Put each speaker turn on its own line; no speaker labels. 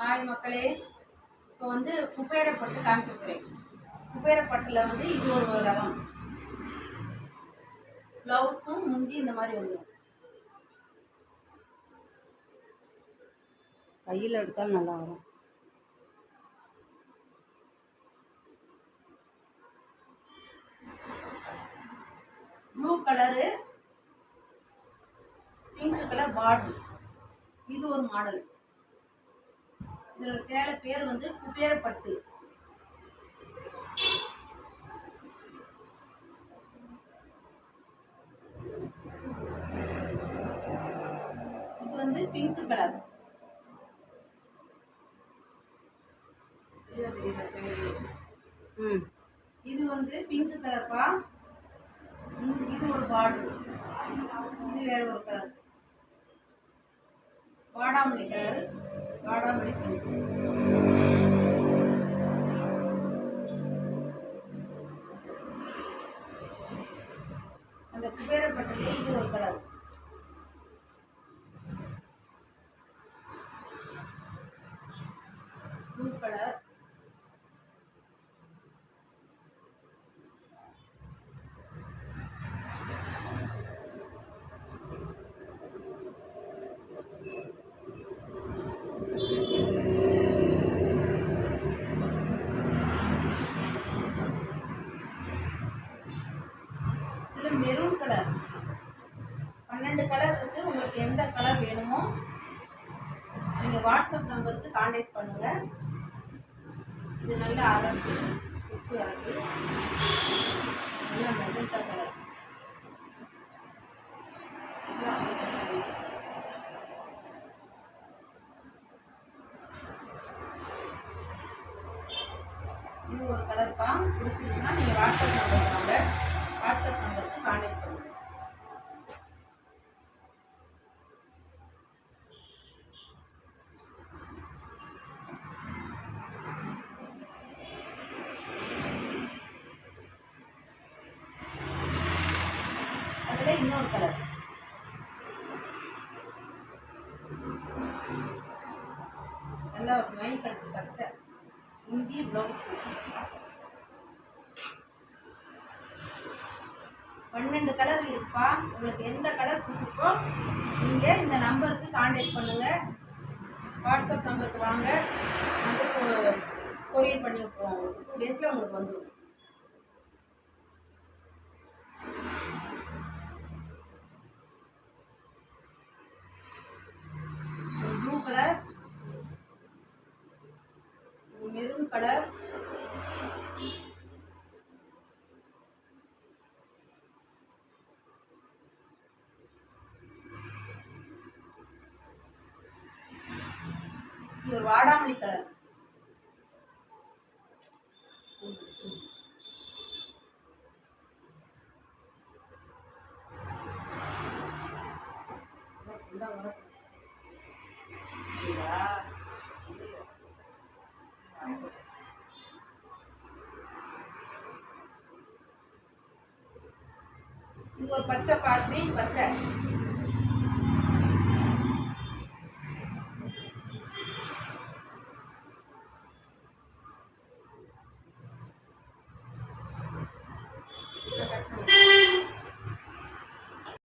Hi மக்களே இப்போ வந்து குப்பேரப்பட்டு காமிக்க போகிறேன் குப்பேரப்பட்டில் வந்து இது ஒரு ரகம். ப்ளவுஸும் முந்தி இந்த மாதிரி வந்துடும்
கையில் எடுத்தாலும் நல்லா வரும்.
Blue colour pink colour border இது ஒரு மாடல் இதில் சேலை பேர் வந்து குபேரப்பட்டு. இது வந்து பிங்க் கலர் இது வந்து பிங்க் கலர்ப்பா இது இது ஒரு பார்டர் இது வேற ஒரு கலர் வாடாமல்லி கலர் வாடாமல்லி பிங்க் அந்த குபேரப்பட்டிலே இது ஒரு கலர் ப்ளூ கலர் இதில் மெரூன் கலர் பன்னெண்டு கலர் இருக்குது உங்களுக்கு எந்த கலர் வேணுமோ நீங்கள் வாட்ஸ்அப் நம்பருக்கு காண்டாக்ட் பண்ணுங்கள் இது நல்ல அரக்கு உப்பு அரக்கு நல்ல மெஜந்தா கலர் இது ஒரு கலர்ப்பா பிடிச்சிருக்குன்னா நீங்கள் வாட்ஸ்அப் நம்பர் வாங்க. வாட்ஸ்அப் நம்பருக்கு காண்டாக்ட் பண்ணுங்கள் அதில் இன்னொரு கலர். நல்லா ஒரு மயில் கலர் பச்சை. இந்திய ப்ளவுஸ் பன்னெண்டு கலர் இருப்பா உங்களுக்கு எந்த கலர் பிடிச்சிருக்கோ நீங்கள் இந்த நம்பருக்கு காண்டாக்ட் பண்ணுங்கள் வாட்ஸ்அப் நம்பருக்கு வாங்க. வந்து கொரியர் பண்ணி விட்ருவோம் உங்களுக்கு டூ டேஸில் உங்களுக்கு வந்துடும் ப்ளூ கலர் மெரூன் கலர் ஒரு வாடாமல்லி கலர் இது ஒரு பச்சை பாத்திரி பச்சை.